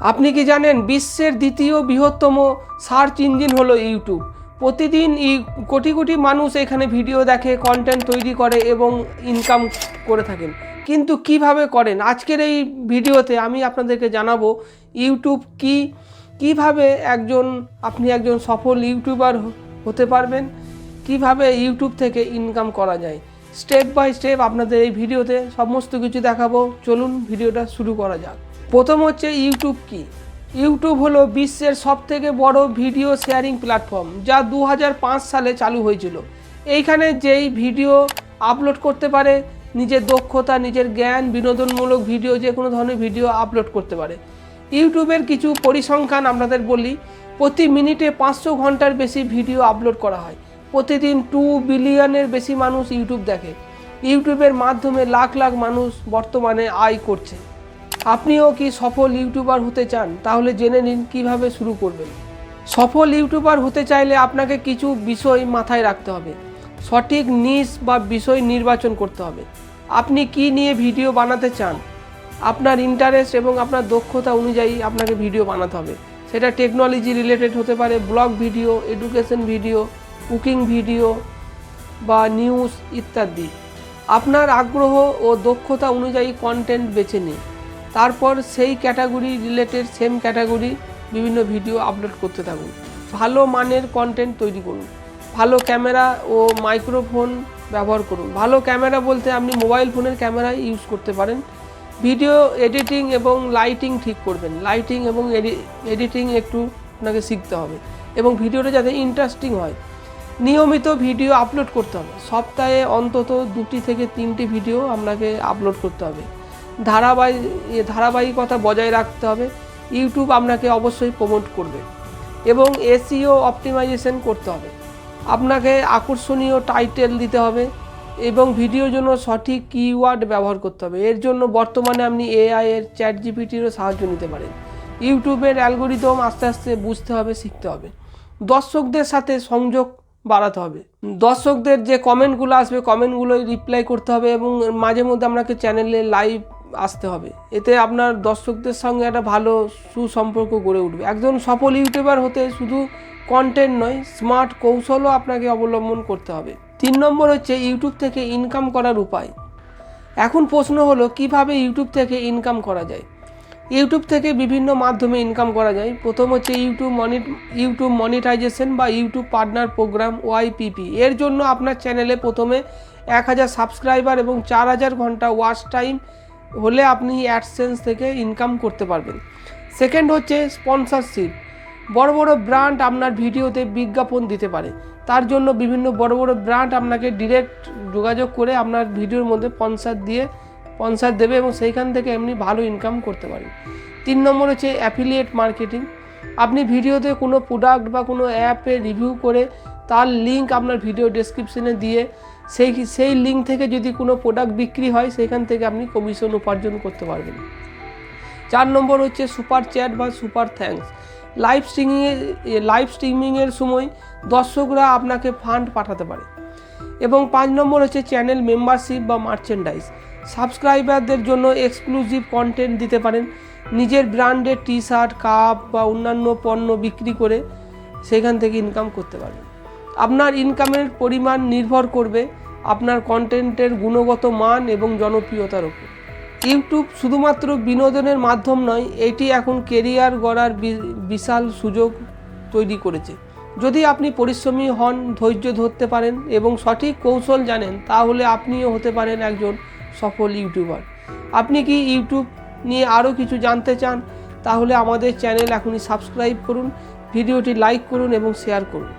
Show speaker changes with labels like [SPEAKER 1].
[SPEAKER 1] আপনি কি জানেন বিশ্বের দ্বিতীয় বৃহত্তম সার্চ ইঞ্জিন হলো ইউটিউব। প্রতিদিন ই কোটি কোটি মানুষ এখানে ভিডিও দেখে কন্টেন্ট তৈরি করে এবং ইনকাম করে থাকেন। কিন্তু কীভাবে করেন? আজকের এই ভিডিওতে আমি আপনাদেরকে জানাব ইউটিউব কি, কীভাবে একজন, আপনি একজন সফল ইউটিউবার হতে পারবেন, কীভাবে ইউটিউব থেকে ইনকাম করা যায়। স্টেপ বাই স্টেপ আপনাদের এই ভিডিওতে সমস্ত কিছু দেখাবো। চলুন ভিডিওটা শুরু করা যাক। প্রথম হচ্ছে ইউটিউব কি? ইউটিউব হলো বিশ্বের সবথেকে বড় ভিডিও শেয়ারিং প্ল্যাটফর্ম যা দু হাজার পাঁচ সালে চালু হয়েছিল। এইখানে যেই ভিডিও আপলোড করতে পারে, নিজের দক্ষতা, নিজের জ্ঞান, বিনোদনমূলক ভিডিও যে কোনো ধরনের ভিডিও আপলোড করতে পারে। ইউটিউবের কিছু পরিসংখ্যান আপনাদের বলি, প্রতি মিনিটে পাঁচশো ঘণ্টার বেশি ভিডিও আপলোড করা হয়। প্রতিদিন টু বিলিয়নের বেশি মানুষ ইউটিউব দেখে। ইউটিউবের মাধ্যমে লাখ লাখ মানুষ বর্তমানে আয় করছে। আপনিও কি সফল ইউটিউবার হতে চান? তাহলে জেনে নিন কীভাবে শুরু করবেন। সফল ইউটিউবার হতে চাইলে আপনাকে কিছু বিষয় মাথায় রাখতে হবে। সঠিক নিশ বা বিষয় নির্বাচন করতে হবে। আপনি কি নিয়ে ভিডিও বানাতে চান? আপনার ইন্টারেস্ট এবং আপনার দক্ষতা অনুযায়ী আপনাকে ভিডিও বানাতে হবে। সেটা টেকনোলজি রিলেটেড হতে পারে blog video education video cooking video বা নিউজ ইত্যাদি। আপনার আগ্রহ ও দক্ষতা অনুযায়ী কন্টেন্ট বেছে নিন। তারপর সেই ক্যাটাগরি রিলেটেড সেম ক্যাটাগরি বিভিন্ন ভিডিও আপলোড করতে থাকুন। ভালো মানের কন্টেন্ট তৈরি করুন। ভালো ক্যামেরা ও মাইক্রোফোন ব্যবহার করুন। ভালো ক্যামেরা বলতে আপনি মোবাইল ফোনের ক্যামেরা ইউজ করতে পারেন। ভিডিও এডিটিং এবং লাইটিং ঠিক করবেন। লাইটিং এবং এডিটিং একটু আপনাকে শিখতে হবে এবং ভিডিওটা যাতে ইন্টারেস্টিং হয়। নিয়মিত ভিডিও আপলোড করতে হবে। সপ্তাহে অন্তত দুটি থেকে তিনটি ভিডিও আপনাকে আপলোড করতে হবে। ধারাবাহিক ধারাবাহিকতা বজায় রাখতে হবে। ইউটিউব আপনাকে অবশ্যই প্রমোট করবে এবং এসিও অপটিমাইজেশন করতে হবে। আপনাকে আকর্ষণীয় টাইটেল দিতে হবে এবং ভিডিওর জন্য সঠিক কিওয়ার্ড ব্যবহার করতে হবে। এর জন্য বর্তমানে আপনি এআই এর চ্যাট জিপিটিরও সাহায্য নিতে পারেন। ইউটিউবের অ্যালগোরিদম আস্তে আস্তে বুঝতে হবে, শিখতে হবে। দর্শকদের সাথে সংযোগ বাড়াতে হবে। দর্শকদের যে কমেন্টগুলো আসবে কমেন্টগুলোই রিপ্লাই করতে হবে এবং মাঝে মধ্যে আপনাকে চ্যানেলে লাইভ আসতে হবে। এতে আপনার দর্শকদের সঙ্গে একটা ভালো সুসম্পর্ক গড়ে উঠবে। একজন সফল ইউটিউবার হতে শুধু কন্টেন্ট নয় স্মার্ট কৌশলও আপনাকে অবলম্বন করতে হবে। তিন নম্বর হচ্ছে ইউটিউব থেকে ইনকাম করার উপায়। এখন প্রশ্ন হলো, কীভাবে ইউটিউব থেকে ইনকাম করা যায়? ইউটিউব থেকে বিভিন্ন মাধ্যমে ইনকাম করা যায়। প্রথম হচ্ছে ইউটিউব মনি, ইউটিউব মনিটাইজেশন বা ইউটিউব পার্টনার প্রোগ্রাম, ওয়াইপিপি। এর জন্য আপনার চ্যানেলে প্রথমে এক হাজার সাবস্ক্রাইবার এবং চার হাজার ঘণ্টা ওয়াচ টাইম হলে আপনি অ্যাডসেন্স থেকে ইনকাম করতে পারবেন। সেকেন্ড হচ্ছে স্পন্সরশিপ বড় বড় ব্র্যান্ড আপনার ভিডিওতে বিজ্ঞাপন দিতে পারে। তার জন্য বিভিন্ন বড় বড় ব্র্যান্ড আপনাকে ডিরেক্ট যোগাযোগ করে আপনার ভিডিওর মধ্যে স্পন্সার দিয়ে স্পন্সার দেবে এবং সেইখান থেকে এমনি ভালো ইনকাম করতে পারেন তিন নম্বর হচ্ছে অ্যাফিলিয়েট মার্কেটিং আপনি ভিডিওতে কোনো প্রোডাক্ট বা কোনো অ্যাপে রিভিউ করে তার লিঙ্ক আপনার ভিডিও ডেসক্রিপশনে দিয়ে সেই সেই লিঙ্ক থেকে যদি কোনো প্রোডাক্ট বিক্রি হয়, সেখান থেকে আপনি কমিশন উপার্জন করতে পারবেন। চার নম্বর হচ্ছে সুপার চ্যাট বা সুপার থ্যাঙ্কস লাইভ স্ট্রিমিংয়ে লাইভ স্ট্রিমিংয়ের সময় দর্শকরা আপনাকে ফান্ড পাঠাতে পারে। এবং পাঁচ নম্বর হচ্ছে চ্যানেল মেম্বারশিপ বা মার্চেন্ডাইজ সাবস্ক্রাইবারদের জন্য এক্সক্লুসিভ কন্টেন্ট দিতে পারেন। নিজের ব্র্যান্ডের টি শার্ট কাপ বা অন্যান্য পণ্য বিক্রি করে সেখান থেকে ইনকাম করতে পারবেন। আপনার ইনকামের পরিমাণ নির্ভর করবে আপনার কন্টেন্টের গুণগত মান এবং জনপ্রিয়তার উপর। ইউটিউব শুধুমাত্র বিনোদনের মাধ্যম নয়, এটি এখন কেরিয়ার গড়ার বিশাল সুযোগ তৈরি করেছে। যদি আপনি পরিশ্রমী হন, ধৈর্য ধরতে পারেন এবং সঠিক কৌশল জানেন, তাহলে আপনিও হতে পারেন একজন সফল ইউটিউবার আপনি কি ইউটিউব নিয়ে আরও কিছু জানতে চান, তাহলে আমাদের চ্যানেল এখনই সাবস্ক্রাইব করুন, ভিডিওটি লাইক করুন এবং শেয়ার করুন।